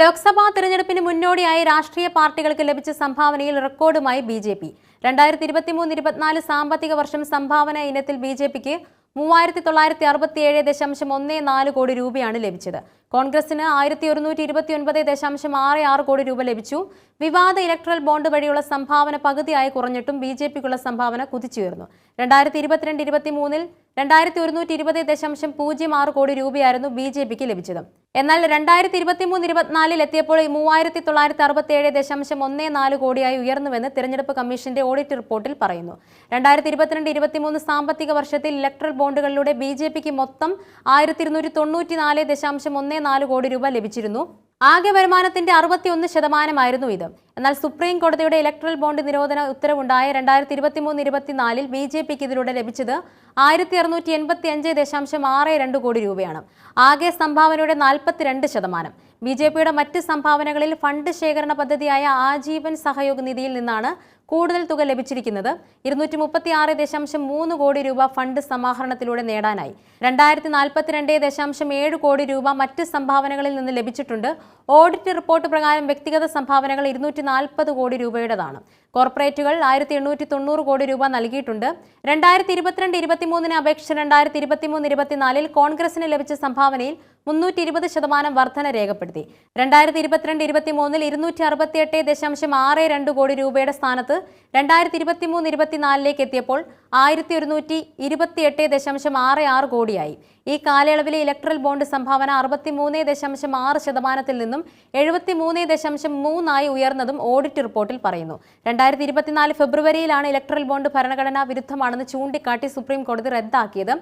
ലോക്സഭാ തെരഞ്ഞെടുപ്പിന് മുന്നോടിയായി രാഷ്ട്രീയ പാർട്ടികൾക്ക് ലഭിച്ച സംഭാവനയിൽ റെക്കോർഡുമായി ബി ജെ പി. രണ്ടായിരത്തി ഇരുപത്തിമൂന്ന് ഇരുപത്തിനാല് സാമ്പത്തിക വർഷം സംഭാവന ഇനത്തിൽ ബി ജെ പിക്ക് മൂവായിരത്തി തൊള്ളായിരത്തി അറുപത്തിയേഴ് ദശാംശം ഒന്ന് നാല് കോടി രൂപയാണ് ലഭിച്ചത്. കോൺഗ്രസിന് ആയിരത്തി ഒരുന്നൂറ്റി ഇരുപത്തി ഒൻപത് ദശാംശം ആറ് ആറ് കോടി രൂപ ലഭിച്ചു. വിവാദ ഇലക്ട്രൽ ബോണ്ട് വഴിയുള്ള സംഭാവന പകുതിയായി കുറഞ്ഞിട്ടും ബി ജെ പിക്കുള്ള സംഭാവന കുതിച്ചുയർന്നു. രണ്ടായിരത്തി ഇരുപത്തിരണ്ട് ഇരുപത്തി മൂന്നിൽ രണ്ടായിരത്തി ഒരുന്നൂറ്റി ഇരുപത് ദശാംശം പൂജ്യം ആറ് കോടി രൂപയായിരുന്നു ബി ജെ പിക്ക് ലഭിച്ചത്. എന്നാൽ രണ്ടായിരത്തി ഇരുപത്തിമൂന്ന് ഇരുപത്തിനാലിൽ എത്തിയപ്പോൾ മൂവായിരത്തി തൊള്ളായിരത്തി അറുപത്തി ഏഴ് ദശാംശം ഒന്ന് നാല് കോടിയായി ഉയർന്നുവെന്ന് തിരഞ്ഞെടുപ്പ് കമ്മീഷന്റെ ഓഡിറ്റ് റിപ്പോർട്ടിൽ പറയുന്നു. രണ്ടായിരത്തി ഇരുപത്തിരണ്ട് ഇരുപത്തിമൂന്ന് സാമ്പത്തിക വർഷത്തിൽ ഇലക്ട്രൽ ബോണ്ടുകളിലൂടെ ബി ജെ പിക്ക് മൊത്തം ആയിരത്തി ഇരുന്നൂറ്റി തൊണ്ണൂറ്റി നാല് ദശാംശം ഒന്ന് നാല് കോടി രൂപ ലഭിച്ചിരുന്നു. ആകെ വരുമാനത്തിന്റെ അറുപത്തിയൊന്ന് ശതമാനമായിരുന്നു ഇത്. എന്നാൽ സുപ്രീം കോടതിയുടെ ഇലക്ട്രൽ ബോണ്ട് നിരോധന ഉത്തരവുണ്ടായ രണ്ടായിരത്തി ഇരുപത്തിമൂന്ന് ഇരുപത്തിനാലിൽ ബി ജെ പിക്ക് ഇതിലൂടെ ലഭിച്ചത് ആയിരത്തി അറുന്നൂറ്റി എൺപത്തി അഞ്ച് ദശാംശം ആറ് രണ്ട് കോടി രൂപയാണ്. ആകെ സംഭാവനയുടെ നാൽപ്പത്തിരണ്ട് ശതമാനം. ബി ജെ പിയുടെ മറ്റ് സംഭാവനകളിൽ ഫണ്ട് ശേഖരണ പദ്ധതിയായ ആജീവൻ സഹയോഗ നിധിയിൽ നിന്നാണ് കൂടുതൽ തുക ലഭിച്ചിരിക്കുന്നത് ഇരുന്നൂറ്റി മുപ്പത്തി ആറ് ദശാംശം മൂന്ന് കോടി രൂപ ഫണ്ട് സമാഹരണത്തിലൂടെ നേടാനായി. രണ്ടായിരത്തി നാൽപ്പത്തിരണ്ട് ദശാംശം ഏഴ് കോടി രൂപ മറ്റ് സംഭാവനകളിൽ നിന്ന് ലഭിച്ചിട്ടുണ്ട്. ഓഡിറ്റ് റിപ്പോർട്ട് പ്രകാരം വ്യക്തിഗത സംഭാവനകൾ ഇരുന്നൂറ്റി നാൽപ്പത് കോടി രൂപയുടേതാണ്. കോർപ്പറേറ്റുകൾ ആയിരത്തി എണ്ണൂറ്റി തൊണ്ണൂറ് കോടി രൂപ നൽകിയിട്ടുണ്ട്. രണ്ടായിരത്തി ഇരുപത്തിരണ്ട് ഇരുപത്തിമൂന്നിന് അപേക്ഷിച്ച് രണ്ടായിരത്തി ഇരുപത്തിമൂന്ന് ഇരുപത്തിനാലിൽ കോൺഗ്രസിന് ലഭിച്ച സംഭാവനയിൽ മുന്നൂറ്റി ഇരുപത് ശതമാനം വർധന രേഖപ്പെടുത്തി. രണ്ടായിരത്തി ഇരുപത്തിരണ്ട് ഇരുപത്തി മൂന്നിൽ ഇരുന്നൂറ്റി അറുപത്തിയെട്ട് ദശാംശം ആറ് രണ്ട് കോടി രൂപയുടെ സ്ഥാനത്ത് രണ്ടായിരത്തി ഇരുപത്തിമൂന്ന് ഇരുപത്തിനാലിലേക്ക് എത്തിയപ്പോൾ ആയിരത്തി ഒരുന്നൂറ്റി ഇരുപത്തിയെട്ട് ദശാംശം ആറ് ആറ് കോടിയായി. ഈ കാലയളവിലെ ഇലക്ട്രൽ ബോണ്ട് സംഭാവന അറുപത്തിമൂന്ന് ദശാംശം ആറ് ശതമാനത്തിൽ നിന്നും എഴുപത്തിമൂന്ന് ദശാംശം മൂന്നായി ഉയർന്നതും ഓഡിറ്റ് റിപ്പോർട്ടിൽ പറയുന്നു. രണ്ടായിരത്തി ഇരുപത്തിനാല് ഫെബ്രുവരിയിലാണ് ഇലക്ട്രൽ ബോണ്ട് ഭരണഘടനാ വിരുദ്ധമാണെന്ന് ചൂണ്ടിക്കാട്ടി സുപ്രീം കോടതി റദ്ദാക്കിയത്.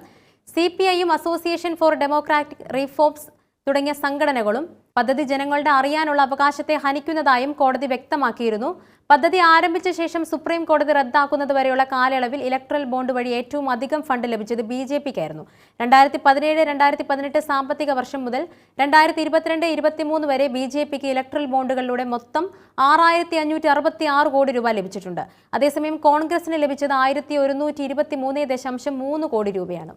സി പി ഐയും അസോസിയേഷൻ ഫോർ ഡെമോക്രാറ്റിക് റീഫോംസ് തുടങ്ങിയ സംഘടനകളും പദ്ധതി ജനങ്ങളുടെ അറിയാനുള്ള അവകാശത്തെ ഹനിക്കുന്നതായും കോടതി വ്യക്തമാക്കിയിരുന്നു. പദ്ധതി ആരംഭിച്ച ശേഷം സുപ്രീം കോടതി റദ്ദാക്കുന്നത് വരെയുള്ള കാലയളവിൽ ഇലക്ട്രൽ ബോണ്ട് വഴി ഏറ്റവും അധികം ഫണ്ട് ലഭിച്ചത് ബി ജെ പിക്കായിരുന്നു. രണ്ടായിരത്തി പതിനേഴ് രണ്ടായിരത്തി പതിനെട്ട് സാമ്പത്തിക വർഷം മുതൽ രണ്ടായിരത്തി ഇരുപത്തിരണ്ട് ഇരുപത്തിമൂന്ന് വരെ ബി ജെ പിക്ക് ഇലക്ട്രൽ ബോണ്ടുകളിലൂടെ മൊത്തം ആറായിരത്തി അഞ്ഞൂറ്റി അറുപത്തി ആറ് കോടി രൂപ ലഭിച്ചിട്ടുണ്ട്. അതേസമയം കോൺഗ്രസിന് ലഭിച്ചത് ആയിരത്തി ഒരുന്നൂറ്റി ഇരുപത്തി മൂന്ന് ദശാംശം മൂന്ന് കോടി രൂപയാണ്.